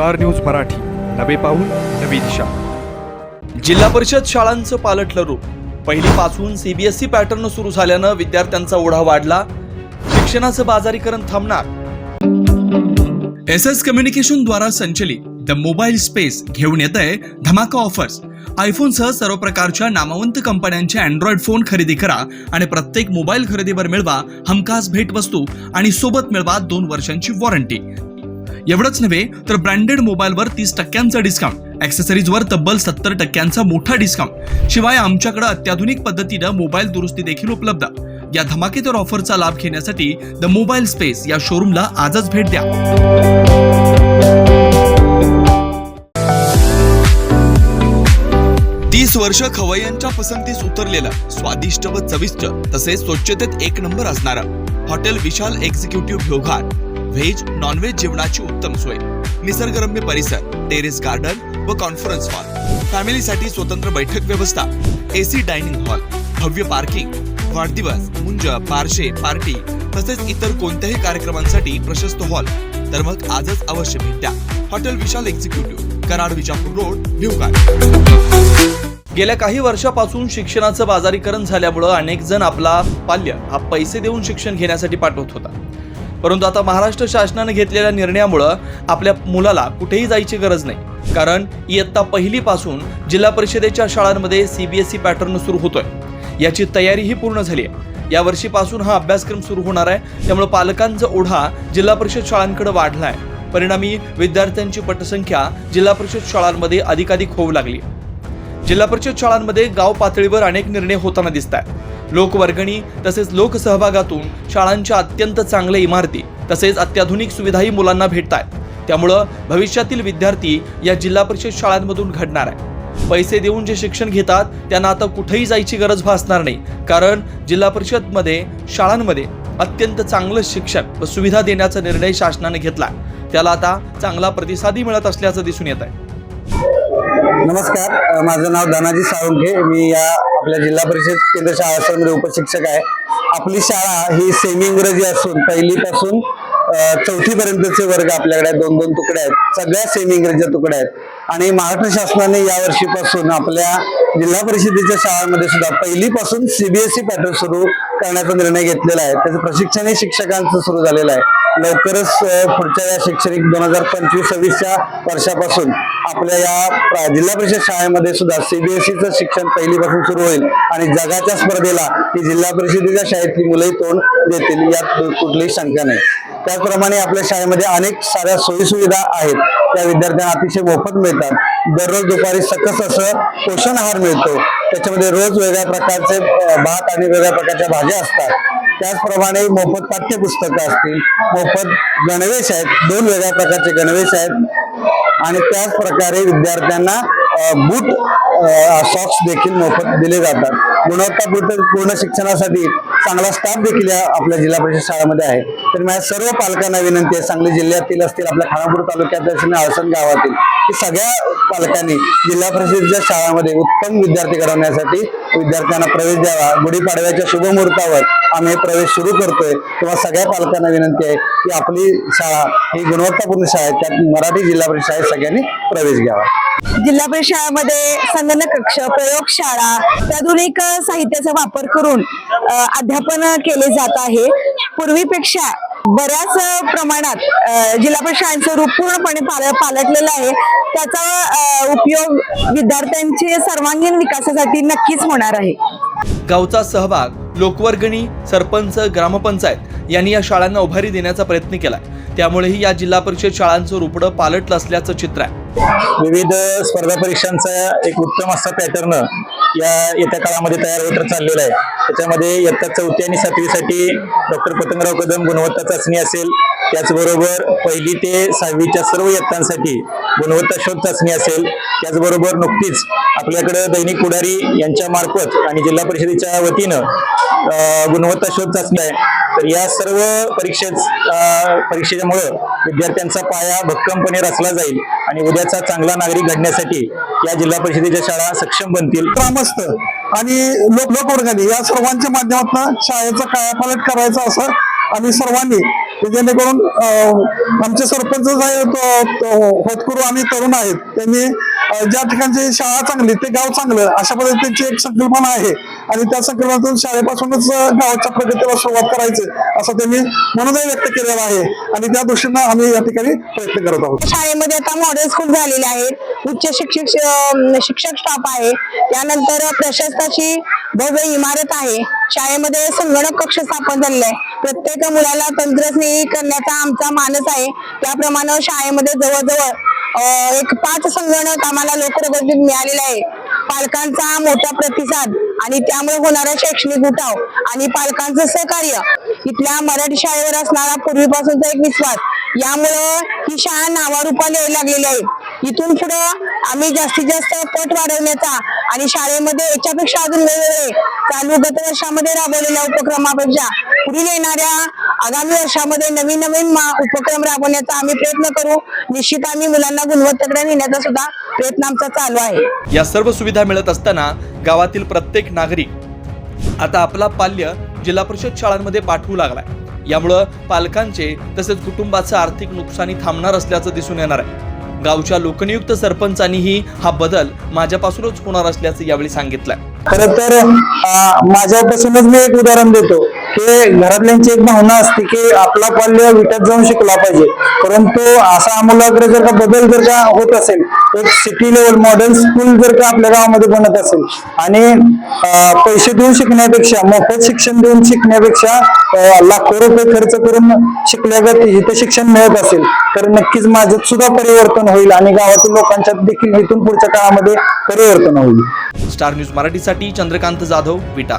Star news Marathi. नवे पाऊल नवी दिशा. जिल्हा परिषद शाळांचं पालटलं रूप. पहिलीपासून सीबीएसई पॅटर्न सुरू झाल्यानं विद्यार्थ्यांचा ओढा वाढला. शिक्षणाचं बाजारीकरण थांबणार. एस एस कम्युनिकेशन द्वारा संचलित द मोबाईल स्पेस घेऊन येत आहे धमाका ऑफर्स आयफोनसह सर्व प्रकारच्या नामवंत कंपन्यांचे अँड्रॉइड फोन खरेदी करा आणि प्रत्येक मोबाईल खरेदीवर मिळवा हमखास भेटवस्तू आणि सोबत मिळवा दोन वर्षांची वॉरंटी एवढंच नव्हे तर ब्रँडेड मोबाईलवर तीस टक्क्यांचा डिस्काउंट ॲक्सेसरीजवर तब्बल सत्तर टक्क्यांचा मोठा डिस्काउंट शिवाय आमच्याकडे अत्याधुनिक पद्धतीनं मोबाईल दुरुस्ती देखील उपलब्ध. या धमाकेदार ऑफरचा लाभ घेण्यासाठी द मोबाईल स्पेस या शोरूमला आजच भेट द्या. तीस वर्ष खवय्यांच्या पसंतीस उतरलेलं स्वादिष्ट व चविष्ट तसेच स्वच्छतेत एक नंबर असणारा हॉटेल विशाल एक्झिक्युटिव्ह भ्योघार व्हेज नॉनव्हेज जेवणाची उत्तम सोय. निसर्गरम्य परिसर टेरेस गार्डन व कॉन्फरन्स हॉल फॅमिलीसाठी स्वतंत्र बैठक व्यवस्था एसी डायनिंग हॉल भव्य पार्किंग वाढदिवस मुंज पारशे पार्टी तसेच इतर कोणत्याही कार्यक्रमांसाठी प्रशस्त हॉल तर मग आजच अवश्य भेट. द्या hotel Vishal executive Karad Vijapur road भिवकार गेल्या काही वर्षापासून शिक्षणाचं बाजारीकरण झाल्यामुळं अनेक जण आपला पाल्य हा पैसे देऊन शिक्षण घेण्यासाठी पाठवत होता. परंतु आता महाराष्ट्र शासनाने घेतलेल्या निर्णयामुळं आपल्या मुलाला कुठेही जायची गरज नाही. कारण इयत्ता पहिलीपासून जिल्हा परिषदेच्या शाळांमध्ये सीबीएसई पॅटर्न सुरू होतोय. याची तयारीही पूर्ण झाली आहे. या वर्षीपासून हा अभ्यासक्रम सुरू होणार आहे. त्यामुळे पालकांचा ओढा जिल्हा परिषद शाळांकडे वाढला आहे परिणामी विद्यार्थ्यांची पटसंख्या जिल्हा परिषद शाळांमध्ये अधिकाधिक होऊ लागली. जिल्हा परिषद शाळांमध्ये गाव पातळीवर अनेक निर्णय होताना दिसत आहेत लोकवर्गणी तसेच लोकसहभागातून शाळांच्या अत्यंत चांगल्या इमारती तसेच अत्याधुनिक सुविधाही मुलांना भेटत आहेत त्यामुळं भविष्यातील विद्यार्थी या जिल्हा परिषद शाळांमधून घडणार आहे पैसे देऊन जे शिक्षण घेतात त्यांना आता कुठेही जायची गरज भासणार नाही. कारण जिल्हा परिषदमध्ये शाळांमध्ये अत्यंत चांगलं शिक्षण व सुविधा देण्याचा निर्णय शासनाने घेतला त्याला आता चांगला प्रतिसादही मिळत असल्याचं दिसून येत आहे. नमस्कार माझं नाव दानाजी साळुंखे मी या आपल्या जिल्हा परिषद केंद्र शाळा उपशिक्षक आहे. आपली शाळा ही सेमी इंग्रजी असून पहिलीपासून चौथी पर्यंतचे वर्ग आपल्याकडे दोन दोन तुकडे आहेत. सगळ्या सेमी इंग्रजीच्या तुकड्या आहेत. आणि महाराष्ट्र शासनाने या वर्षीपासून आपल्या जिल्हा परिषदेच्या शाळांमध्ये सुद्धा पहिलीपासून सीबीएसई पॅटर्न सुरू करण्याचा निर्णय घेतलेला आहे. त्याचं प्रशिक्षणही शिक्षकांचं सुरू झालेलं आहे. लवकरच पुढच्या या शैक्षणिक दोन हजार पंचवीस सव्वीसच्या वर्षापासून आपल्या या जिल्हा परिषद शाळेमध्ये सुद्धा सीबीएसईचं शिक्षण पहिलीपासून सुरू होईल. आणि जगाच्या स्पर्धेला ही जिल्हा परिषदेच्या शाळेतली मुलंही तोंड देतील यात कुठलीही शंका नाही. त्याचप्रमाणे आपल्या शाळेमध्ये अनेक साऱ्या सोयीसुविधा आहेत. त्या विद्यार्थ्यांना अतिशय मोफत मिळतात. दररोज दुपारी सकस असं पोषण आहार मिळतो. त्याच्यामध्ये रोज वेगळ्या प्रकारचे भात आणि वेगळ्या प्रकारच्या भाज्या असतात. त्याचप्रमाणे मोफत पाठ्यपुस्तकं असतील मोफत गणवेश आहेत दोन वेगळ्या प्रकारचे गणवेश आहेत. आणि त्याच प्रकारे विद्यार्थ्यांना बूट सॉक्स देखील मोफत दिले जातात. गुणवत्तापूर्ण पूर्ण शिक्षणासाठी चांगला स्टाफ देखील या आपल्या जिल्हा परिषद शाळेमध्ये आहे. तर माझ्या सर्व पालकांना विनंती आहे सांगली जिल्ह्यातील असतील आपल्या खानापूर तालुक्यात असतील आळसण गावातील की सगळ्या पालकांनी जिल्हा परिषदेच्या शाळांमध्ये उत्तम विद्यार्थी घडवण्यासाठी विद्यार्थ्यांना प्रवेश द्यावा. गुढीपाडव्याच्या शुभमुहूर्तावर आम्ही प्रवेश सुरू करतोय. तेव्हा सगळ्या पालकांना विनंती आहे की आपली शाळा ही गुणवत्तापूर्ण शाळा आहे त्यात मराठी जिल्हा परिषद शाळेत सगळ्यांनी प्रवेश घ्यावा. जिल्हा परिषदामध्ये संगणक कक्ष प्रयोगशाळा आधुनिक साहित्याचा वापर करून अध्यापन केले जात आहे. पूर्वीपेक्षा बऱ्याच प्रमाणात जिल्हा परिषदांचं रूप पूर्णपणे पाल- पालटलेलं आहे. त्याचा उपयोग विद्यार्थ्यांचे सर्वांगीण विकासासाठी नक्कीच होणार आहे. गावचा सहभाग लोकवर्गणी सरपंच ग्रामपंचायत यांनी या शाळांना उभारी देण्याचा प्रयत्न केला त्यामुळेही या जिल्हा परिषद शाळांचं रुपडं पालटलं असल्याचं चित्र आहे. विविध स्पर्धा परीक्षांचा एक उत्तम असा पॅटर्न या येत्या काळामध्ये तयार होत चाललेला आहे. त्याच्यामध्ये इयत्ता चौथी आणि सातवीसाठी डॉक्टर पतंगराव कदम गुणवत्ता चाचणी असेल. त्याचबरोबर पहिली ते सहावीच्या सर्व इयत्तांसाठी गुणवत्ता शोध चाचणी असेल. त्याचबरोबर नुकतीच आपल्याकडे दैनिक पुढारी यांच्या मार्फत आणि जिल्हा परिषदेच्या वतीनं गुणवत्ता शोध चाचणी आहे. या सर्व परीक्षेत परीक्षेमुळं विद्यार्थ्यांचा पाया भक्कमपणे रचला जाईल आणि उद्याचा चांगला नागरिक घडण्यासाठी या जिल्हा परिषदेच्या शाळा सक्षम बनतील. ग्रामस्थ आणि लोक लोकवर्गाने या सर्वांच्या माध्यमातून शाळेचा कायापालट करायचा असं आम्ही सर्वांनी जेणेकरून आमचे सरपंच साहेब तो- होतकरू तरुण आहेत त्यांनी ज्या ठिकाणची शाळा चांगली ते गाव चांगलं अशा पद्धतीची एक संकल्पना आहे. आणि त्या संकल्पनातून शाळेपासूनच गावाच्या प्रगतीला सुरुवात करायची असं त्यांनी मनोदय व्यक्त केलेला आहे. आणि त्या दृष्टीनं आम्ही या ठिकाणी प्रयत्न करत आहोत. शाळेमध्ये आता मॉडेल स्कूल झालेले आहेत. उच्च शिक्षक शिक्षक स्टाफ आहे. त्यानंतर प्रशासनाची भव्य इमारत आहे. शाळेमध्ये संगणक कक्ष स्थापन झालेला आहे प्रत्येक मुलाला तंत्रस्नेही करण्याचा आमचा मानस आहे. त्याप्रमाणे शाळेमध्ये जवळजवळ एक पाच संगणक आम्हाला लोकप्रगतीत मिळालेला आहे. पालकांचा मोठा प्रतिसाद आणि त्यामुळे होणारा शैक्षणिक उठाव आणि पालकांचं सहकार्य इथल्या मराठी शाळेवर असणारा पूर्वीपासूनचा एक विश्वास यामुळं ही शाळा नावारूपाला यायला लागलेली आहे. इथून पुढं आम्ही जास्तीत जास्त पट वाढवण्याचा आणि शाळेमध्ये याच्यापेक्षा अजून वेगवेगळे चालू गत वर्षामध्ये राबवलेल्या उपक्रमापेक्षा पुढील येणाऱ्या आगामी वर्षामध्ये नवीन नवीन मा- उपक्रम राबवण्याचा आम्ही प्रयत्न करू. निश्चित आम्ही मुलांना गुणवत्तेकडे नेण्याचा सुद्धा प्रयत्न आमचा चालू आहे. या सर्व सुविधा मिळत असताना गावातील प्रत्येक नागरिक आता आपला पाल्य जिल्हा परिषद शाळांमध्ये पाठवू लागलाय. यामुळं पालकांचे तसेच कुटुंबाचं आर्थिक नुकसानी थांबणार असल्याचं दिसून येणार आहे. गावच्या लोकनियुक्त सरपंचांनीही हा बदल माझ्यापासूनच होणार असल्याचं यावेळी सांगितलंय. खर तर माझ्यापासूनच मी एक उदाहरण देतो. हे घरातल्यांची एक भावना असते की आपला पाल्य विटत जाऊन शिकला पाहिजे. परंतु असा आमूलाकडे जर का बदल जर का होत असेल तर सिटी लेवल मॉडेल स्कूल जर का आपल्या गावामध्ये बनत असेल आणि पैसे देऊन शिकण्यापेक्षा मोफत शिक्षण देऊन शिकण्यापेक्षा लाखो रुपये खर्च करून शिकल्यागत इथं शिक्षण मिळत असेल तर नक्कीच माझ्यात सुद्धा परिवर्तन होईल आणि गावातील लोकांच्या देखील इथून पुढच्या काळामध्ये परिवर्तन होईल. स्टार न्यूज मराठीसाठी चंद्रकांत जाधव विटा.